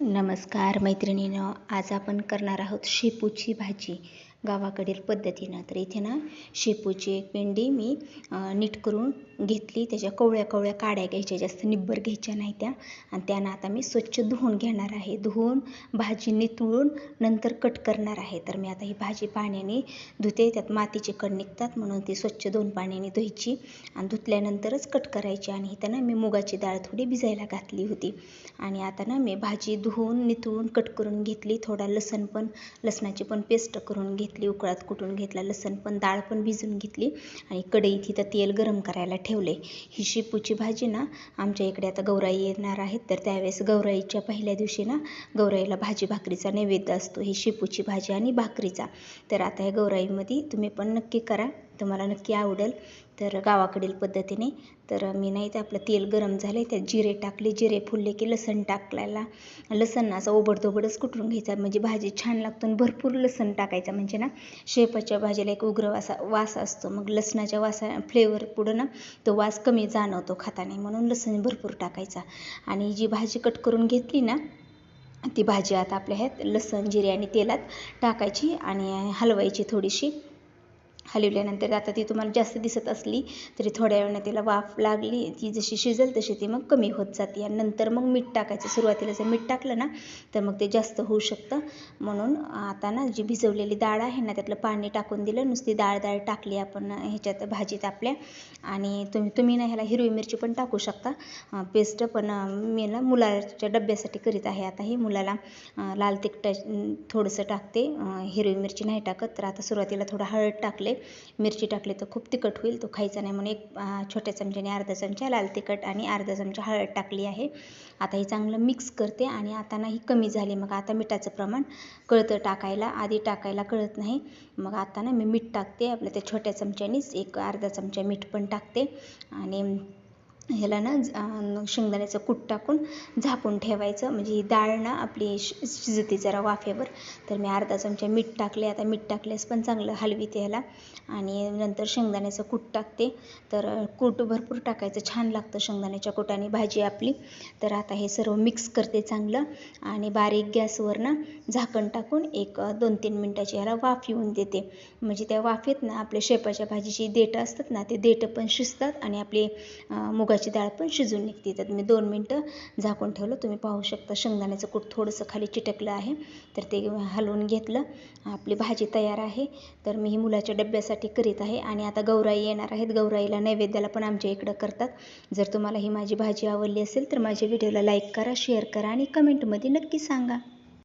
नमस्कार मैत्रिणीनं आज आपण करणार आहोत शेपूची भाजी. गावाकडील पद्धतीनं. तर इथे ना शेपूची एक पेंडी मी नीट करून घेतली त्याच्या कवळ्या कवळ्या काड्या घ्यायच्या जास्त निब्बर घ्यायच्या नाही त्या. आणि त्यानं आता मी स्वच्छ धुवून घेणार आहे. धुवून भाजी नितळून नंतर कट करणार आहे. तर मी आता ही भाजी पाण्याने धुते त्यात मातीचे कण निघतात म्हणून ती स्वच्छ दोन पाण्याने धुवायची आणि धुतल्यानंतरच कट करायची. आणि इथं ना मी मुगाची डाळ थोडी भिजायला घातली होती. आणि आता ना मी भाजी धुवून नितळून कट करून घेतली. थोडा लसण पण लसणाची पण पेस्ट करून घेतली. उकळात कुटून घेतला लसण पण डाळ पण भिजून घेतली. आणि कढईत इथं तेल गरम करायला ठेव ठेवले. ही शेपूची भाजी ना आमच्या इकडे आता गौराई येणार आहेत. तर त्यावेळेस गौराईच्या पहिल्या दिवशी ना गौराईला भाजी भाकरीचा नैवेद्य असतो. ही शेपूची भाजी आणि भाकरीचा. तर आता या गौराईमध्ये तुम्ही पण नक्की करा. तुम्हाला नक्की आवडेल. तर गावाकडील पद्धतीने तर मी नाही तर आपलं तेल गरम झाले त्यात जिरे टाकले जिरे फुलले की लसण टाकलायला लसण असं ओबडधोबडच कुटून घ्यायचा म्हणजे भाजी छान लागतो आणि भरपूर लसण टाकायचा म्हणजे ना शेपाच्या भाजीला एक उग्र वासा वास असतो. मग लसणाच्या वासा फ्लेवर पुढं ना तो वास कमी जाणवतो खाताने म्हणून लसण भरपूर टाकायचा. आणि जी भाजी कट करून घेतली ना ती भाजी आता आपल्या ह्यात लसण जिरे आणि तेलात टाकायची आणि हलवायची थोडीशी. हलवल्यानंतर आता ती तुम्हाला जास्त दिसत असली तरी थोड्या वेळानं तिला वाफ लागली ती जशी शिजेल तशी ती मग कमी होत जाते. आणि नंतर मग मीठ टाकायचं. सुरुवातीला जर मीठ टाकलं ना तर मग ते जास्त होऊ शकतं. म्हणून आता ना जी भिजवलेली डाळ आहे ना त्यातलं पाणी टाकून दिलं. नुसती डाळ डाळ टाकली आपण ह्याच्यात भाजीत आपल्या. आणि तुम्ही तुम्ही ना ह्याला हिरवी मिरची पण टाकू शकता. पेस्ट पण मी ना मुलाच्या डब्यासाठी करीत आहे. आता हे मुलाला लाल तिखट थोडंसं टाकते. हिरवी मिरची नाही टाकत. तर आता सुरुवातीला थोडं हळद टाकले. मिरची टाकली तर खूप तिखट होईल तो खायचा नाही म्हणून एक छोट्या चमच्याने अर्धा चमचा लाल तिखट आणि अर्धा चमचा हळद टाकली आहे. आता हे चांगलं मिक्स करते आणि आता ना ही कमी झाली. मग आता मिठाचं प्रमाण कळतं टाकायला. आधी टाकायला कळत नाही. मग आता ना मी मीठ टाकते. आपल्या त्या छोट्या चमच्यानीच एक अर्धा चमचा मीठ पण टाकते. आणि ह्याला ना शेंगदाण्याचं कूट टाकून झाकून ठेवायचं. म्हणजे ही डाळ ना आपली शिजते जरा वाफेवर. तर मी अर्धा चमचा मीठ टाकले. आता मीठ टाकल्यास पण चांगलं हलवीते ह्याला. आणि नंतर शेंगदाण्याचं कूट टाकते. तर कूट भरपूर टाकायचं. छान लागतं शेंगदाण्याच्या कुटाने. भाजी आपली. तर आता हे सर्व मिक्स करते चांगलं. आणि बारीक गॅसवर ना झाकण टाकून एक दोन तीन मिनटाची ह्याला वाफ येऊन देते. म्हणजे त्या वाफेत ना आपल्या शेपाच्या भाजीची देठं असतात ना ते देठं पण शिजतात. आणि आपली मुगाची डाळ पण शिजून निघते. तर मी दोन मिनटं झाकून ठेवलं. तुम्ही पाहू शकता शेंगदाण्याचं कूट थोडंसं खाली चिटकलं आहे. तर ते हलवून घेतलं. आपली भाजी तयार आहे. तर मी ही मुलाच्या डब्यासाठी करीत आहे. आणि आता गौराई येणार आहेत. गौराईला नैवेद्याला पण आमच्या इकडं करतात. जर तुम्हाला ही माझी भाजी आवडली असेल तर माझ्या व्हिडिओला लाईक करा शेअर करा आणि कमेंटमध्ये नक्की सांगा.